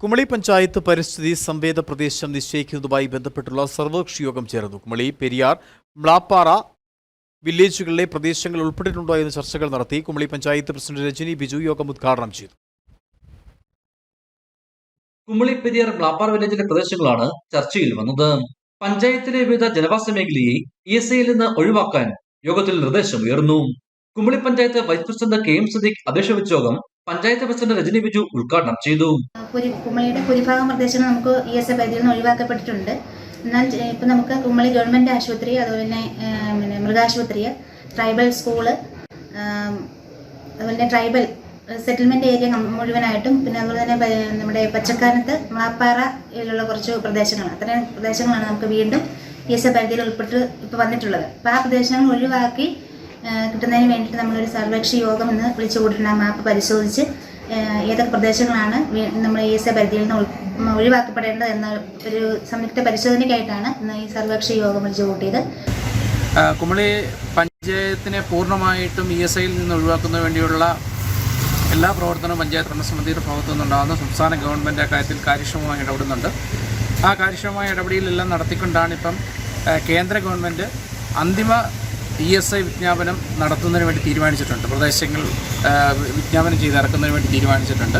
കുമളി പഞ്ചായത്ത് പരിസ്ഥിതി സംവേദ പ്രദേശം നിശ്ചയിക്കുന്നതുമായി ബന്ധപ്പെട്ടുള്ള സർവകക്ഷി യോഗം ചേർന്നു. കുമളി പെരിയാർ മ്ലാപ്പാറ വില്ലേജുകളിലെ പ്രദേശങ്ങൾ ഉൾപ്പെട്ടിട്ടുണ്ടോ എന്ന് ചർച്ചകൾ നടത്തി കുമളി പഞ്ചായത്ത് പ്രസിഡന്റ് രജനി ബിജു യോഗം ഉദ്ഘാടനം ചെയ്തു. കുമളി പെരിയാർ മ്ലാപ്പാറ വില്ലേജിലെ പ്രദേശങ്ങളാണ് ചർച്ചയിൽ വന്നത്. പഞ്ചായത്തിലെ വിവിധ ജനവാസ മേഖലയെ ഇ എസ് ഐയിൽ നിന്ന് ഒഴിവാക്കാൻ യോഗത്തിൽ നിർദ്ദേശം ഉയർന്നു. Kumily panchayat vice president K M Sadiq അധ്യക്ഷ വെച്ച യോഗം പഞ്ചായത്ത് പ്രസിഡന്റ് രജനി ബിജു ഉദ്ഘാടനം ചെയ്തു. കുമളിയുടെ ഭൂരിഭാഗം പ്രദേശങ്ങൾ നമുക്ക് ഇ എസ് എ പരിധിയിൽ നിന്ന് ഒഴിവാക്കപ്പെട്ടിട്ടുണ്ട്. എന്നാൽ ഇപ്പം നമുക്ക് കുമളി ഗവൺമെന്റ് ആശുപത്രി അതുപോലെ തന്നെ പിന്നെ മൃഗാശുപത്രി ട്രൈബൽ സ്കൂൾ അതുപോലെ തന്നെ ട്രൈബൽ സെറ്റിൽമെന്റ് ഏരിയ മുഴുവനായിട്ടും പിന്നെ അതുപോലെ തന്നെ നമ്മുടെ പച്ചക്കാനത്ത് മാപ്പാറയിലുള്ള കുറച്ച് പ്രദേശങ്ങൾ അത്രയും പ്രദേശങ്ങളാണ് നമുക്ക് വീണ്ടും ഇ എസ് എ പരിധിയിൽ ഉൾപ്പെട്ട് ഇപ്പോൾ വന്നിട്ടുള്ളത്. അപ്പോൾ ആ പ്രദേശങ്ങൾ ഒഴിവാക്കി കിട്ടുന്നതിന് വേണ്ടിയിട്ട് നമ്മളൊരു സർവകക്ഷി യോഗം എന്ന് വിളിച്ചു ആ മാപ്പ് പരിശോധിച്ച്. ഏതൊക്കെ പ്രദേശങ്ങളാണ് നമ്മൾ ഇ എസ് എ പരിധിയിൽ നിന്ന് ഒഴിവാക്കപ്പെടേണ്ടത് എന്ന ഒരു സംയുക്ത പരിശോധനയ്ക്കായിട്ടാണ് ഇന്ന് ഈ സർവകക്ഷി യോഗം വിളിച്ചു കൂട്ടിയത് കുമളി പഞ്ചായത്തിനെ പൂർണമായിട്ടും ഇ എസ് ഐയിൽ നിന്ന് ഒഴിവാക്കുന്നതിന് വേണ്ടിയുള്ള എല്ലാ പ്രവർത്തനവും പഞ്ചായത്ത് ഭരണസമിതിയുടെ ഭാഗത്തു നിന്നുണ്ടാകുന്ന സംസ്ഥാന ഗവൺമെന്റ് കാര്യത്തിൽ കാര്യക്ഷമമായി ഇടപെടുന്നുണ്ട്. ആ കാര്യക്ഷമമായ ഇടപെടലെല്ലാം നടത്തിക്കൊണ്ടാണ് ഇപ്പം കേന്ദ്ര ഗവൺമെന്റ് അന്തിമ ഇ എസ് ഐ വിജ്ഞാപനം നടത്തുന്നതിന് വേണ്ടി തീരുമാനിച്ചിട്ടുണ്ട്. പ്രദേശങ്ങൾ വിജ്ഞാപനം ചെയ്ത് ഇറക്കുന്നതിന് വേണ്ടി തീരുമാനിച്ചിട്ടുണ്ട്.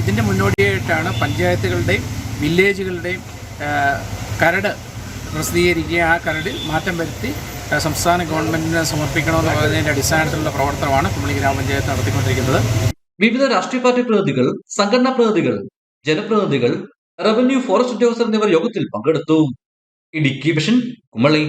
ഇതിന്റെ മുന്നോടിയായിട്ടാണ് പഞ്ചായത്തുകളുടെയും വില്ലേജുകളുടെയും കരട് പ്രസിദ്ധീകരിക്കുക ആ കരടിൽ മാറ്റം വരുത്തി സംസ്ഥാന ഗവൺമെന്റിന് സമർപ്പിക്കണമെന്ന് പറയുന്നതിന്റെ അടിസ്ഥാനത്തിലുള്ള പ്രവർത്തനമാണ് കുമളി ഗ്രാമപഞ്ചായത്ത് നടത്തിക്കൊണ്ടിരിക്കുന്നത്. വിവിധ രാഷ്ട്രീയ പാർട്ടി പ്രതിനിധികൾ സംഘടനാ പ്രതിനിധികൾ ജനപ്രതിനിധികൾ റവന്യൂ ഫോറസ്റ്റ് ഉദ്യോഗസ്ഥർ എന്നിവർ യോഗത്തിൽ പങ്കെടുത്തു. ഇടുക്കി വിഷൻ കുമളി.